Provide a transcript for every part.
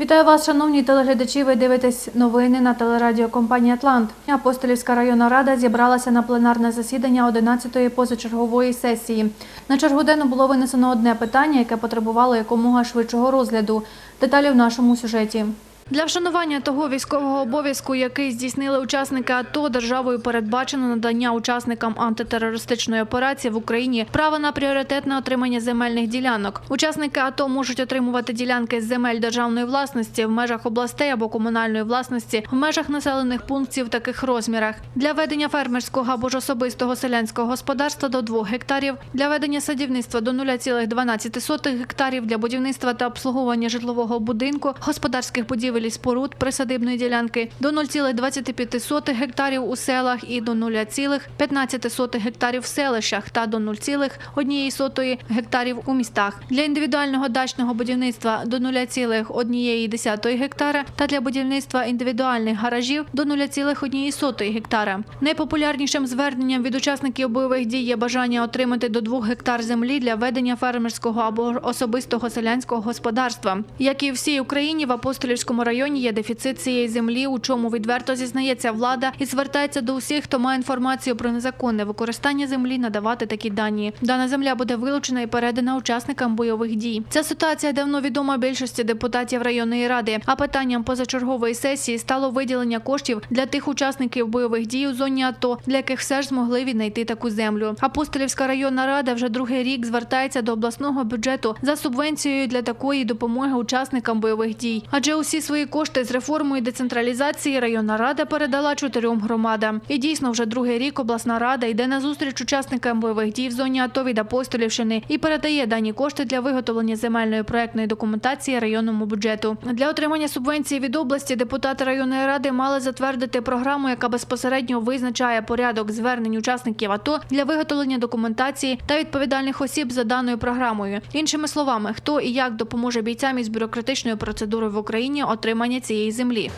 Вітаю вас, шановні телеглядачі. Ви дивитесь новини на телерадіокомпанії Атлант. Апостолівська районна рада зібралася на пленарне засідання 11-ї позачергової сесії. На чергу денну було винесено одне питання, яке потребувало якомога швидшого розгляду. Деталі в нашому сюжеті. Для вшанування того військового обов'язку, який здійснили учасники АТО, державою передбачено надання учасникам антитерористичної операції в Україні права на пріоритетне отримання земельних ділянок. Учасники АТО можуть отримувати ділянки з земель державної власності в межах областей або комунальної власності в межах населених пунктів в таких розмірах. Для ведення фермерського або ж особистого селянського господарства до 2 гектарів, для ведення садівництва до 0,12 гектарів, для будівництва та обслуговування житлового будинку, господарських будівель і споруд присадибної ділянки до 0,25 гектарів у селах і до 0,15 гектарів в селищах та до 0,1 гектарів у містах. Для індивідуального дачного будівництва до 0,1 гектара та для будівництва індивідуальних гаражів до 0,1 гектара. Найпопулярнішим зверненням від учасників бойових дій є бажання отримати до 2 гектар землі для ведення фермерського або особистого селянського господарства. Як і всій Україні, в Апостолівському районі є дефіцит цієї землі, у чому відверто зізнається влада і звертається до усіх, хто має інформацію про незаконне використання землі, надавати такі дані. Дана земля буде вилучена і передана учасникам бойових дій. Ця ситуація давно відома більшості депутатів районної ради. А питанням позачергової сесії стало виділення коштів для тих учасників бойових дій у зоні АТО, для яких все ж змогли віднайти таку землю. Апостолівська районна рада вже другий рік звертається до обласного бюджету за субвенцією для такої допомоги учасникам бойових дій. Адже усі свої кошти з реформою децентралізації районна рада передала чотирьом громадам. І дійсно вже другий рік обласна рада йде на зустріч учасникам бойових дій в зоні АТО від Апостолівщини і передає дані кошти для виготовлення земельної проектної документації районному бюджету. Для отримання субвенції від області депутати районної ради мали затвердити програму, яка безпосередньо визначає порядок звернень учасників АТО для виготовлення документації та відповідальних осіб за даною програмою. Іншими словами, хто і як допоможе бійцям із бюрократичною процедурою в Україні отримання цієї землі.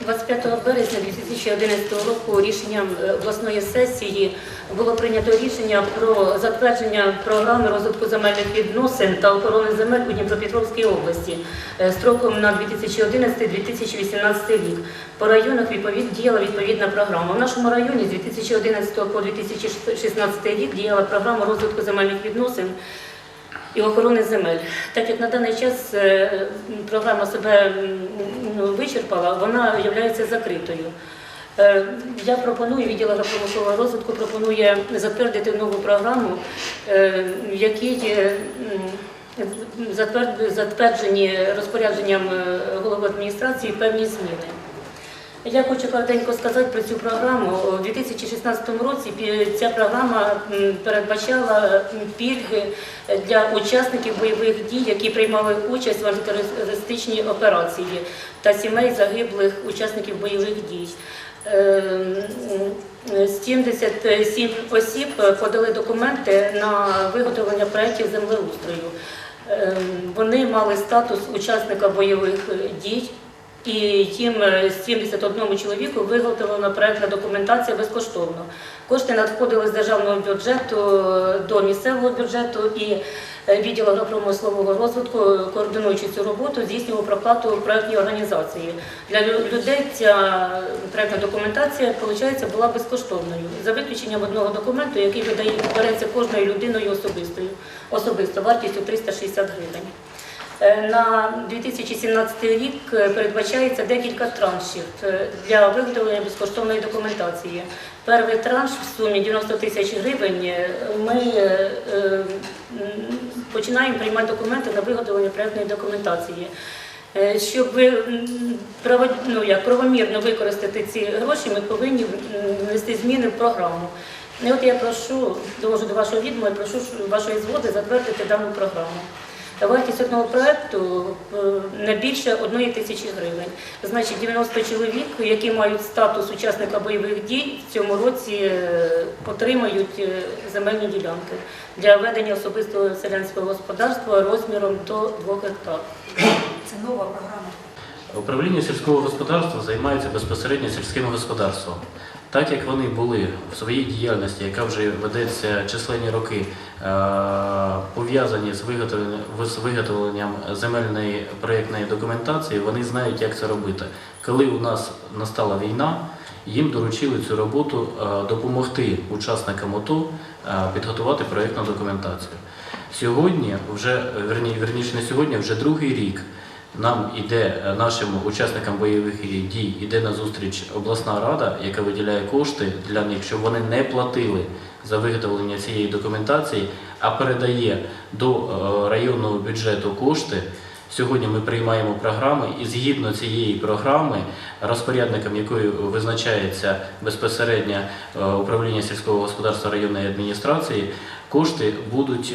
25 березня 2011 року рішенням е, обласної сесії було прийнято рішення про затвердження програми розвитку земельних відносин та охорони земель у Дніпропетровській області е, строком на 2011-2018 рік. По районах відповід діяла відповідна програма. В нашому районі з 2011 по 2016 рік діяла програма розвитку земельних відносин і охорони земель. Так як на даний час е, програма себе ну, вичерпала, вона є закритою. Е, Я пропоную, відділ агропромислового розвитку пропонує затвердити нову програму, е, в якій затверджені розпорядженням голови адміністрації певні зміни. Я хочу коротенько сказати про цю програму. У 2016 році ця програма передбачала пільги для учасників бойових дій, які приймали участь в антитерористичній операції та сімей загиблих учасників бойових дій. Ем, м, 77 осіб подали документи на виготовлення проєктів землеустрою. Ем, Вони мали статус учасника бойових дій. І їм е, 71 чоловіку виготовлена проектна документація безкоштовно. Кошти надходили з державного бюджету е, до місцевого бюджету і е, відділ агропромислового розвитку, координуючи цю роботу, здійснював проплату проектній організації. Для людей ця проектна документація виходить, була безкоштовною, за виключенням одного документу, який видає, береться кожною людиною особистою, особисто вартістю 360 гривень. Е, На 2017 рік е, передбачається декілька траншів е, для виготовлення безкоштовної документації. Перший транш в сумі 90 тисяч гривень. Ми починаємо приймати документи на виготовлення проєктної документації. Щоб ну, як, правомірно використати ці гроші, ми повинні внести зміни в програму. І от я прошу, довожу до вашого відома, і прошу вашої згоди затвердити дану програму. Вартість одного проекту е, не більше одної тисячі гривень. Значить, 90 чоловік, які мають статус учасника бойових дій, в цьому році е, отримають е, земельні ділянки для ведення особистого селянського господарства розміром до 2 гектар. Це нова програма. Управління сільського господарства займається безпосередньо сільським господарством. Так як вони були в своїй діяльності, яка вже ведеться численні роки, е, пов'язані з виготовленням, земельної проєктної документації, вони знають, як це робити. Коли у нас настала війна, їм доручили цю роботу е, допомогти учасникам ОТО е, підготувати проєктну документацію. Сьогодні, вже верні, верніше не сьогодні, вже другий рік нам іде е, нашим учасникам бойових дій, іде на зустріч обласна рада, яка виділяє кошти для них, щоб вони не платили за виготовлення цієї документації, а передає до е, районного бюджету кошти. Сьогодні ми приймаємо програми, і згідно цієї програми, розпорядником якої визначається безпосередньо е, управління сільського господарства районної адміністрації, кошти будуть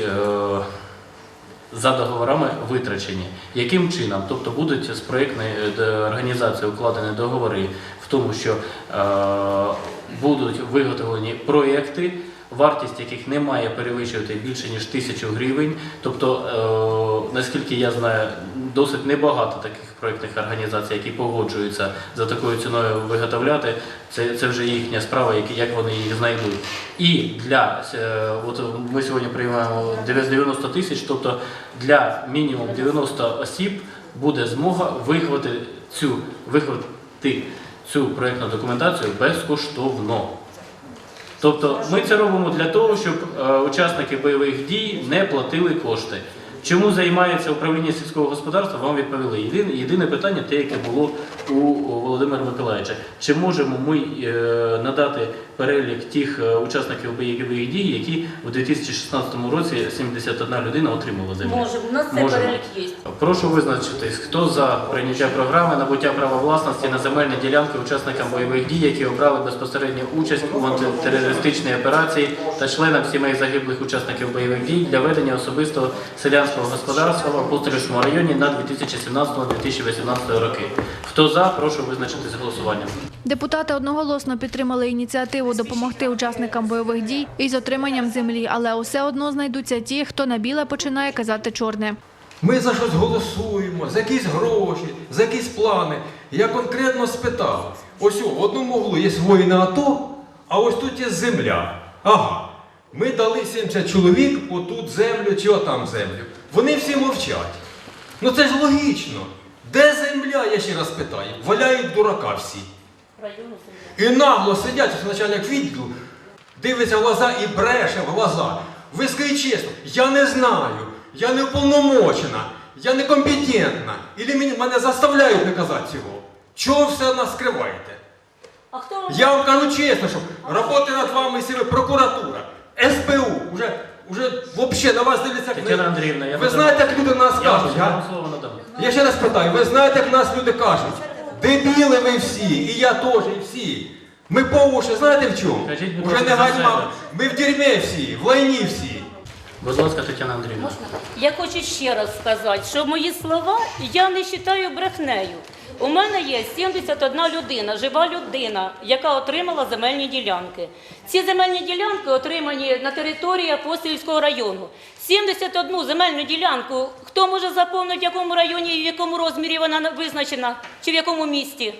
за договорами витрачені. Яким чином? Тобто будуть з проєктної е, організації укладені договори в тому, що е, будуть виготовлені проєкти, вартість яких не має перевищувати більше ніж тисячу гривень. Тобто, е, наскільки я знаю, досить небагато таких проєктних організацій, які погоджуються за такою ціною виготовляти. Це, це вже їхня справа, як вони їх знайдуть. І для е, от ми сьогодні приймаємо 90 тисяч, тобто для мінімум 90 осіб буде змога вихвати цю вихвати цю проєктну документацію безкоштовно. Тобто ми це робимо для того, щоб е, учасники бойових дій не платили кошти. Чому займається управління сільського господарства, вам відповіли. Єдине, питання, те, яке було у, Володимира Миколаївича. Чи можемо ми е, надати перелік тих е, учасників бойових дій, які у 2016 році 71 людина отримала землю? Можемо, у нас цей Можемо. перелік є. Прошу визначитись, хто за прийняття програми набуття права власності на земельні ділянки учасникам бойових дій, які обрали безпосередню участь у антитерористичній операції та членам сімей загиблих учасників бойових дій для ведення особистого селянського господарства в Апостолівському районі на 2017-2018 роки. Хто за, прошу визначитись голосуванням. Депутати одноголосно підтримали ініціативу допомогти учасникам бойових дій із отриманням землі, але усе одно знайдуться ті, хто на біле починає казати чорне. Ми за щось голосуємо, за якісь гроші, за якісь плани. Я конкретно спитав: ось в одному углу є воїни АТО, а ось тут є земля. Ага. Ми дали 70 чоловік отут землю чи отам землю. Вони всі мовчать. Ну це ж логічно. Де земля, я ще раз питаю? Валяють дурака всі. І нагло сидять, ось начальник відділу, дивиться в глаза і бреше в глаза. Ви скажіть чесно, я не знаю, я не уповномочена, я не компетентна. Ілі мені, мене заставляють не казати цього. Чого все нас скриваєте? А хто вам Я вам кажу чесно, що роботи над вами сили прокуратура, СБУ, уже, уже взагалі на вас дивляться. як Тетяна Андріївна, я Ви знаєте, як люди на нас Я кажуть. вам а? слово надам. Я ще раз питаю, ви знаєте, як нас люди кажуть? Дебіли ви всі, і я теж, і всі. Ми по уші, знаєте в чому? Кажіть, будь Уже ласка, не за себе. Ми в дерьмі всі, в лайні всі. Будь ласка, Тетяна Андріївна. Я хочу ще раз сказати, що мої слова я не вважаю брехнею. У мене є 71 людина, жива людина, яка отримала земельні ділянки. Ці земельні ділянки отримані на території Апостольського району. 71 земельну ділянку. Хто може заповнити, в якому районі і в якому розмірі вона визначена, чи в якому місті?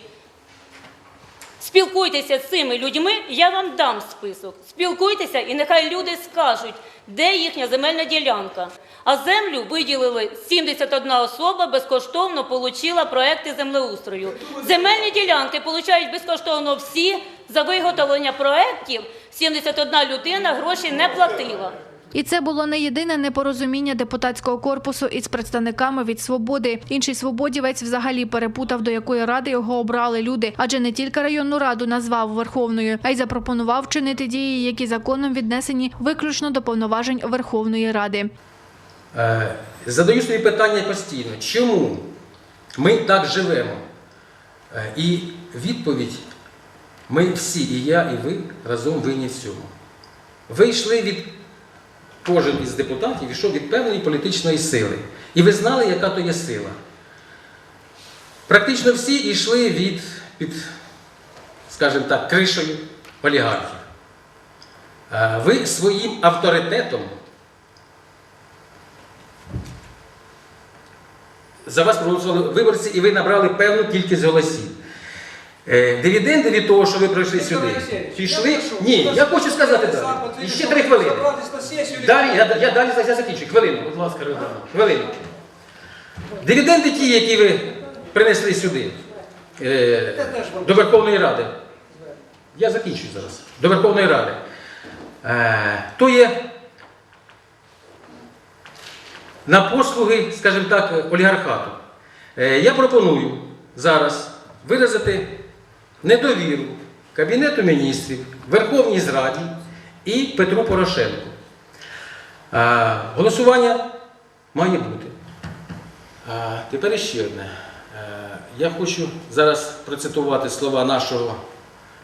Спілкуйтеся з цими людьми, я вам дам список. Спілкуйтеся, і нехай люди скажуть, де їхня земельна ділянка. А землю виділили 71 особа безкоштовно отримала проекти землеустрою. Земельні ділянки отримують безкоштовно всі за виготовлення проєктів. 71 людина гроші не платила. І це було не єдине непорозуміння депутатського корпусу із представниками від свободи. Інший свободівець взагалі перепутав, до якої ради його обрали люди, адже не тільки районну раду назвав Верховною, а й запропонував чинити дії, які законом віднесені виключно до повноважень Верховної Ради. Е, Задаю собі питання постійно, чому ми так живемо? Е, І відповідь ми всі, і я, і ви разом винні цьому. Ви йшли від, кожен із депутатів йшов від певної політичної сили. І ви знали, яка то є сила. Практично всі йшли від, під, скажімо так, кришою олігархів. Е, Ви своїм авторитетом За вас проголосували виборці, і ви набрали певну кількість голосів. Е, Дивіденди від того, що ви прийшли сюди, пішли. Ні, я хочу сказати далі. І ще три хвилини. Далі, я, я далі я закінчу. Хвилину. Будь ласка, Ридана. Хвилину. Дивіденди ті, які ви принесли сюди е, до Верховної Ради. Я закінчую зараз. До Верховної Ради. Е, то є на послуги, скажімо так, олігархату. Е, я пропоную зараз виразити недовіру Кабінету міністрів, Верховній Зраді і Петру Порошенку. Е, голосування має бути. Е, тепер ще одне. Е, я хочу зараз процитувати слова нашого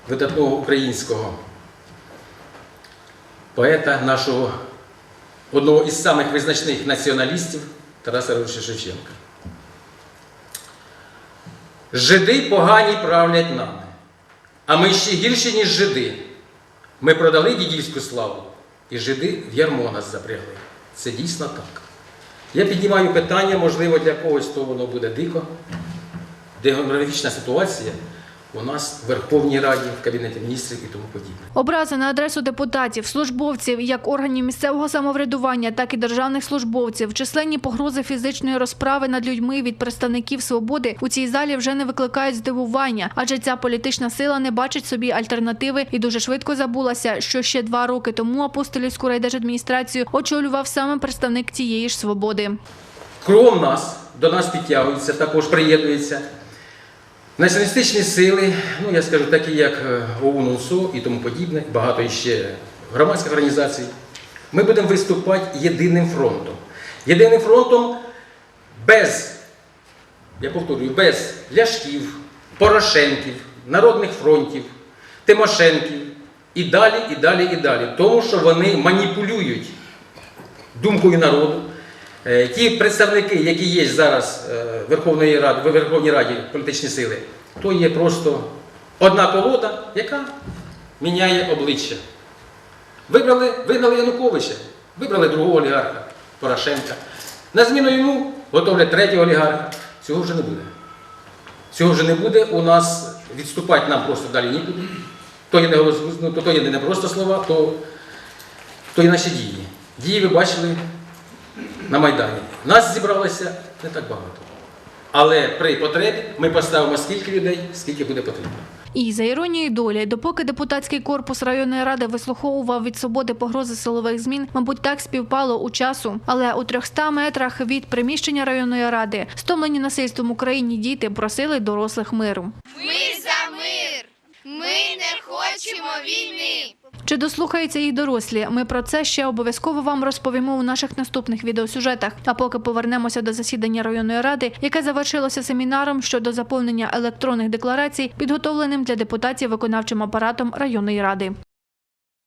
видатного українського поета, нашого одного із самих визначних націоналістів Тараса Григоровича Шевченка. Жиди погані правлять нами, а ми ще гірші, ніж жиди. Ми продали дідівську славу, і жиди в ярмо нас запрягли. Це дійсно так. Я піднімаю питання, можливо, для когось то воно буде дико. Демографічна ситуація у нас в Верховній Раді, в Кабінеті міністрів і тому подібне. Образи на адресу депутатів, службовців, як органів місцевого самоврядування, так і державних службовців, численні погрози фізичної розправи над людьми від представників свободи у цій залі вже не викликають здивування, адже ця політична сила не бачить собі альтернативи і дуже швидко забулася, що ще два роки тому апостолівську райдержадміністрацію очолював саме представник цієї ж свободи. Кругом нас, до нас підтягуються, також приєднуються націоналістичні сили, ну я скажу такі, як е, ОУН, УНСО і тому подібне, багато іще громадських організацій. Ми будемо виступати єдиним фронтом. Єдиним фронтом без, я повторюю, без ляшків, Порошенків, народних фронтів, Тимошенків і далі, і далі, і далі. Тому що вони маніпулюють думкою народу. Е, Ті представники, які є зараз е, Верховної Ради, в Верховній Раді політичні сили, то є просто одна колода, яка міняє обличчя. Вибрали, вигнали Януковича, вибрали другого олігарха Порошенка. На зміну йому готовлять третього олігарха. Цього вже не буде. Цього вже не буде. У нас відступати нам просто далі нікуди. То є не, ну, то є не просто слова, то, то є наші дії. Дії ви бачили на Майдані. Нас зібралося не так багато. Але при потребі ми поставимо скільки людей, скільки буде потрібно. І за іронією долі, допоки депутатський корпус районної ради вислуховував від свободи погрози силових змін, мабуть, так співпало у часу. Але у 300 метрах від приміщення районної ради стомлені насильством Україні діти просили дорослих миру. Ми за мир. Ми не хочемо війни. Чи дослухаються їх дорослі? Ми про це ще обов'язково вам розповімо у наших наступних відеосюжетах. А поки повернемося до засідання районної ради, яке завершилося семінаром щодо заповнення електронних декларацій, підготовленим для депутатів виконавчим апаратом районної ради.